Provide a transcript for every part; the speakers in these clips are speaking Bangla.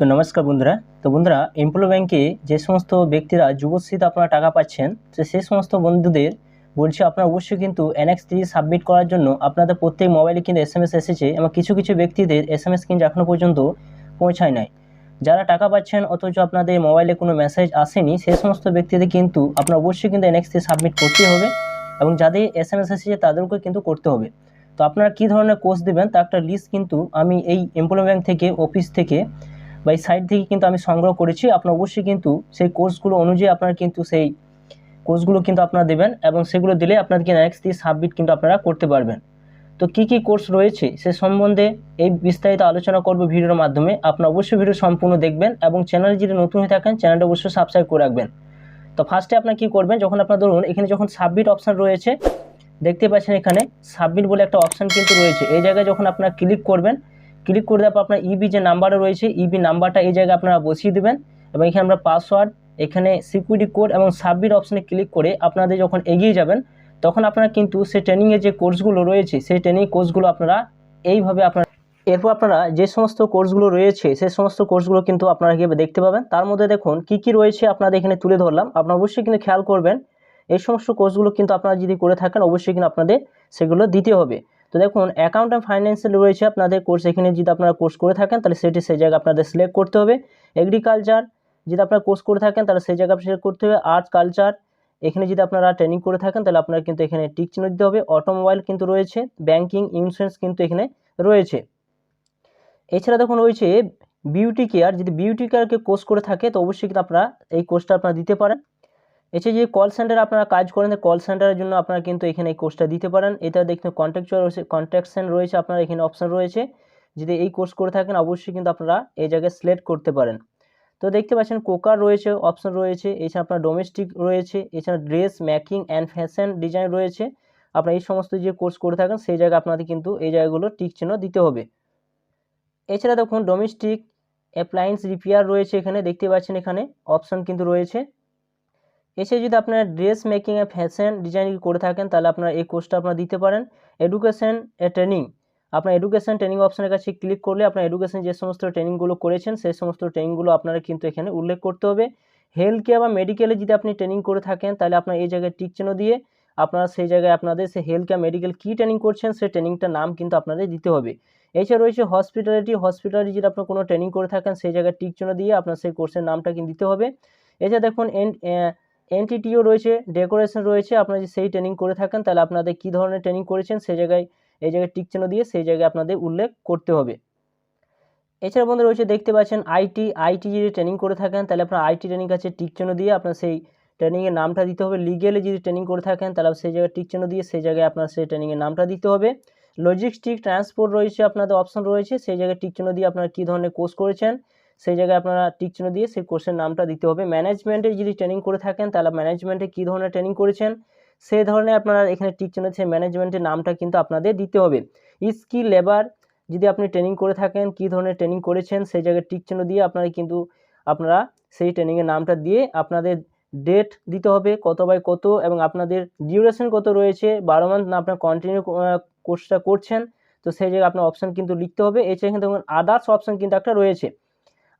তো নমস্কার বন্ধুরা। তো বন্ধুরা এমপ্লয় ব্যাংকে যে সমস্ত ব্যক্তিরা যুবশ্রীতে আপনারা টাকা পাচ্ছেন, তো সেই সমস্ত বন্ধুদের বলছি আপনারা অবশ্যই কিন্তু এনএক্স থ্রি সাবমিট করার জন্য আপনাদের প্রত্যেক মোবাইলে কিন্তু এস এম এস এসেছে এবং কিছু কিছু ব্যক্তিদের এস এম এস কিন্তু এখনও পর্যন্ত পৌঁছায় নাই। যারা টাকা পাচ্ছেন, অথচ আপনাদের মোবাইলে কোনো মেসেজ আসেনি, সেই সমস্ত ব্যক্তিদের কিন্তু আপনার অবশ্যই কিন্তু এনএক্স থ্রি সাবমিট করতে হবে এবং যাদের এস এম এস এসেছে, তাদেরকে কিন্তু করতে হবে। তো আপনারা কী ধরনের কোর্স দেবেন, তার একটা লিস্ট কিন্তু আমি এই এমপ্লয় ব্যাংক থেকে অফিস থেকে বা এই সাইট থেকে কিন্তু আমি সংগ্রহ করেছি, আপনার অবশ্যই কিন্তু সেই কোর্সগুলো অনুযায়ী আপনার কিন্তু সেই কোর্সগুলো কিন্তু আপনারা দেবেন এবং সেগুলো দিলে আপনাদের কিন্তু নেক্সট দিয়ে সাবমিট কিন্তু আপনারা করতে পারবেন। তো কি কি কোর্স রয়েছে সে সম্বন্ধে এই বিস্তারিত আলোচনা করব ভিডিওর মাধ্যমে। আপনারা অবশ্যই ভিডিও সম্পূর্ণ দেখবেন এবং চ্যানেলে যদি নতুন হয়ে থাকেন চ্যানেলটা অবশ্যই সাবস্ক্রাইব করে রাখবেন। তো ফার্স্টে আপনার কি করবেন, যখন আপনার ধরুন এখানে যখন সাবমিট অপশান রয়েছে, দেখতে পাচ্ছেন এখানে সাবমিট বলে একটা অপশান কিন্তু রয়েছে। এই জায়গায় যখন আপনারা ক্লিক করবেন ক্লিক করে দেওয়ার পর আপনার ইবি যে নাম্বারটা রয়েছে ইবি নাম্বারটা এই জায়গায় আপনারা বসিয়ে দেবেন। এবং এখানে আমরা পাসওয়ার্ড এখানে সিকিউরিটি কোড এবং সাবমিট অপশানে ক্লিক করে আপনাদের যখন এগিয়ে যাবেন, তখন আপনারা কিন্তু সেই ট্রেনিংয়ের যে কোর্সগুলো রয়েছে, সেই ট্রেনিং কোর্সগুলো আপনারা এইভাবে আপনারা এরপর আপনারা যে সমস্ত কোর্সগুলো রয়েছে, সেই সমস্ত কোর্সগুলো কিন্তু আপনারা কীভাবে দেখতে পাবেন। তার মধ্যে দেখুন, কি কি রয়েছে আপনাদের এখানে তুলে ধরলাম। আপনারা অবশ্যই কিন্তু খেয়াল করবেন, এই সমস্ত কোর্সগুলো কিন্তু আপনারা যদি করে থাকেন, অবশ্যই কিন্তু আপনাদের সেগুলো দিতে হবে। তো দেখুন অ্যাকাউন্ট অ্যান্ড ফাইন্যান্সিয়াল রয়েছে আপনাদের কোর্স এখানে যদি আপনারা কোর্স করে থাকেন, তাহলে সেটি সেই জায়গায় আপনাদের সিলেক্ট করতে হবে। এগ্রিকালচার যদি আপনারা কোর্স করে থাকেন, তাহলে সেই জায়গায় সিলেক্ট করতে হবে। আর্ট কালচার এখানে যদি আপনারা ট্রেনিং করে থাকেন, তাহলে আপনারা কিন্তু এখানে টিক চিহ্ন দিতে হবে। অটোমোবাইল কিন্তু রয়েছে ব্যাংকিং ইন্স্যুরেন্স কিন্তু এখানে রয়েছে। এছাড়া দেখুন, রয়েছে বিউটি কেয়ার যদি বিউটি কেয়ারকে কোর্স করে থাকে, তো অবশ্যই কিন্তু আপনারা এই কোর্সটা আপনারা দিতে পারেন। এছাড়া যে কল সেন্টারে আপনারা কাজ করেন কল সেন্টারের জন্য আপনারা কিন্তু এখানে এই কোর্সটা দিতে পারেন। এটা দেখতে কন্ট্যাকচুয়াল রয়েছে কন্ট্যাকশন রয়েছে, আপনার এখানে অপশান রয়েছে। যদি এই কোর্স করে থাকেন, অবশ্যই কিন্তু আপনারা এই জায়গায় সিলেক্ট করতে পারেন। তো দেখতে পাচ্ছেন কোকার রয়েছে অপশান রয়েছে, এছাড়া আপনার ডোমেস্টিক রয়েছে, এছাড়া dress making and fashion design রয়েছে। আপনার এই সমস্ত যে কোর্স করে থাকেন, সেই জায়গায় আপনাদের কিন্তু এই জায়গাগুলো টিক চিহ্ন দিতে হবে। এছাড়া দেখুন ডোমেস্টিক অ্যাপ্লায়েন্স রিপেয়ার রয়েছে এখানে, দেখতে পাচ্ছেন এখানে অপশান কিন্তু রয়েছে। এসে যদি আপনারা ড্রেস মেকিং এ ফ্যাশন ডিজাইনিং করে থাকেন, তাহলে আপনারা এই কোর্সটা আপনারা দিতে পারেন। এডুকেশন ট্রেনিং আপনার এডুকেশন ট্রেনিং অপশনের কাছে ক্লিক করলে আপনার এডুকেশন যে সমস্ত ট্রেনিংগুলো করেছেন, সেই সমস্ত ট্রেনিংগুলো আপনারা কিন্তু এখানে উল্লেখ করতে হবে। হেলথ কেয়ার বা মেডিকেলে যদি আপনি ট্রেনিং করে থাকেন, তাহলে আপনার এই জায়গায় টিক চিহ্ন দিয়ে আপনারা সেই জায়গায় আপনাদের সেই হেলথ কেয়ার মেডিকেল কী ট্রেনিং করছেন, সেই ট্রেনিংটার নাম কিন্তু আপনাদের দিতে হবে। এছাড়া রয়েছে হসপিটালিটি হসপিটালিটি যদি আপনার কোনো ট্রেনিং করে থাকেন, সেই জায়গায় টিক চিহ্ন দিয়ে আপনার সেই কোর্সের নামটা কিন্তু দিতে হবে। এছাড়া দেখুন এন এনটিটিও রয়েছে ডেকোরেশন রয়েছে, আপনারা যদি সেই ট্রেনিং করে থাকেন, তাহলে আপনাদের কী ধরনের ট্রেনিং করেছেন, সেই জায়গায়, এই জায়গায় টিক চিহ্ন দিয়ে সেই জায়গায় আপনাদের উল্লেখ করতে হবে। এছাড়া বন্ধু রয়েছে, দেখতে পাচ্ছেন আইটি আইটি যদি ট্রেনিং করে থাকেন, তাহলে আপনার আইটি ট্রেনিং কাছে টিক চিহ্ন দিয়ে আপনার সেই ট্রেনিংয়ের নামটা দিতে হবে। লিগেলে যদি ট্রেনিং করে থাকেন, তাহলে সেই জায়গায় টিক চিহ্ন দিয়ে সেই জায়গায় আপনার সেই ট্রেনিংয়ের নামটা দিতে হবে। লজিস্টিক ট্রান্সপোর্ট রয়েছে, আপনাদের অপশন রয়েছে, সেই জায়গায় টিক চিহ্ন দিয়ে আপনারা কী ধরনের কোর্স করেছেন সেই জায়গায় আপনারা টিক চিহ্ন দিয়ে সেই কোর্সের নামটা দিতে হবে। ম্যানেজমেন্টে যদি ট্রেনিং করে থাকেন, তাহলে ম্যানেজমেন্টে কী ধরনের ট্রেনিং করেছেন? সেই ধরনের আপনারা এখানে টিক চিহ্ন সেই ম্যানেজমেন্টের নামটা কিন্তু আপনাদের দিতে হবে। স্কিল, লেবার যদি আপনি ট্রেনিং করে থাকেন, কী ধরনের ট্রেনিং করেছেন, সেই জায়গায় টিক চিহ্ন দিয়ে আপনারা কিন্তু আপনারা সেই ট্রেনিংয়ের নামটা দিয়ে আপনাদের ডেট দিতে হবে, কত বাই কত এবং আপনাদের ডিউরেশন কত রয়েছে, বারো মান্থ না আপনার কন্টিনিউ কোর্সটা করছেন, তো সেই জায়গায় আপনার অপশান কিন্তু লিখতে হবে। এছাড়া কিন্তু আদার্স অপশান কিন্তু একটা রয়েছে।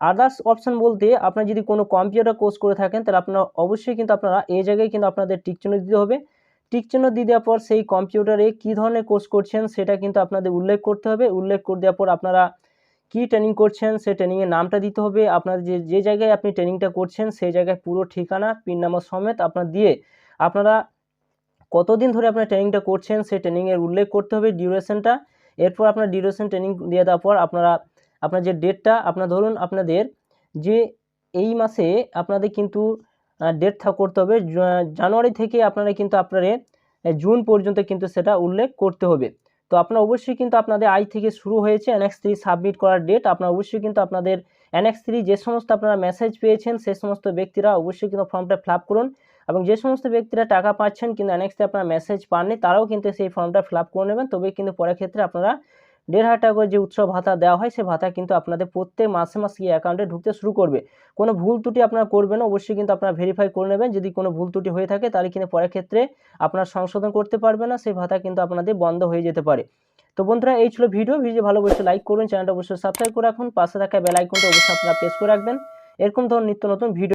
আদার্স অপশান বলতে আপনার যদি কোনো কম্পিউটার কোর্স করে থাকেন, তাহলে আপনার অবশ্যই কিন্তু আপনারা এই জায়গায় কিন্তু আপনাদের টিক চিহ্ন দিতে হবে। টিক চিহ্ন দিয়ে দেওয়ার পর সেই কম্পিউটারে কী ধরনের কোর্স করছেন সেটা কিন্তু আপনাদের উল্লেখ করতে হবে। উল্লেখ করে দেওয়ার পর আপনারা কী ট্রেনিং করছেন সেই ট্রেনিংয়ের নামটা দিতে হবে। আপনার যে যে জায়গায় আপনি ট্রেনিংটা করছেন সেই জায়গায় পুরো ঠিকানা পিন নাম্বার সমেত আপনার দিয়ে আপনারা কতদিন ধরে আপনার ট্রেনিংটা করছেন সেই ট্রেনিংয়ের উল্লেখ করতে হবে ডিউরেশনটা এরপর আপনার ডিউরেশন ট্রেনিং দিয়ে দেওয়ার পর আপনারা আপনার যে ডেটটা আপনার ধরুন আপনাদের যে এই মাসে আপনাদের কিন্তু ডেট করতে হবে। জানুয়ারি থেকে আপনারা কিন্তু আপনারা জুন পর্যন্ত কিন্তু সেটা উল্লেখ করতে হবে। তো আপনার অবশ্যই কিন্তু আপনাদের আজ থেকে শুরু হয়েছে এনএক্স থ্রি সাবমিট করার ডেট আপনার অবশ্যই কিন্তু আপনাদের এনএক্স থ্রি যে সমস্ত আপনারা মেসেজ পেয়েছেন সেই সমস্ত ব্যক্তিরা অবশ্যই কিন্তু ফর্মটা ফিল করুন। এবং যে সমস্ত ব্যক্তিরা টাকা পাচ্ছেন, কিন্তু এনএক্সতে আপনারা মেসেজ পাননি, তারাও কিন্তু সেই ফর্মটা ফিল করে নেবেন। তবে কিন্তু পরের ক্ষেত্রে আপনারা দেড় হাজার টাকা করে যে উৎসব ভাতা দেওয়া হয় সেই ভাতা কিন্তু আপনাদের প্রত্যেক মাসে মাসে এই অ্যাকাউন্টে ঢুকতে শুরু করবে। কোনো ভুল ত্রুটি আপনারা করবেন অবশ্যই কিন্তু আপনারা ভেরিফাই করে নেবেন। যদি কোনো ভুল ত্রুটি হয়ে থাকে, তাহলে কিন্তু পরের ক্ষেত্রে আপনারা সংশোধন করতে পারবে না সেই ভাতা কিন্তু আপনাদের বন্ধ হয়ে যেতে পারে। তো বন্ধুরা, এই ছিল ভিডিও ভিডিও ভালো অবশ্যই লাইক করুন চ্যানেলটা অবশ্যই সাবস্ক্রাইব করে রাখুন। পাশে থাকা বেল আইকনটা অবশ্যই আপনারা প্রেস করে রাখবেন। এরকম ধরনের নিত্য নতুন ভিডিও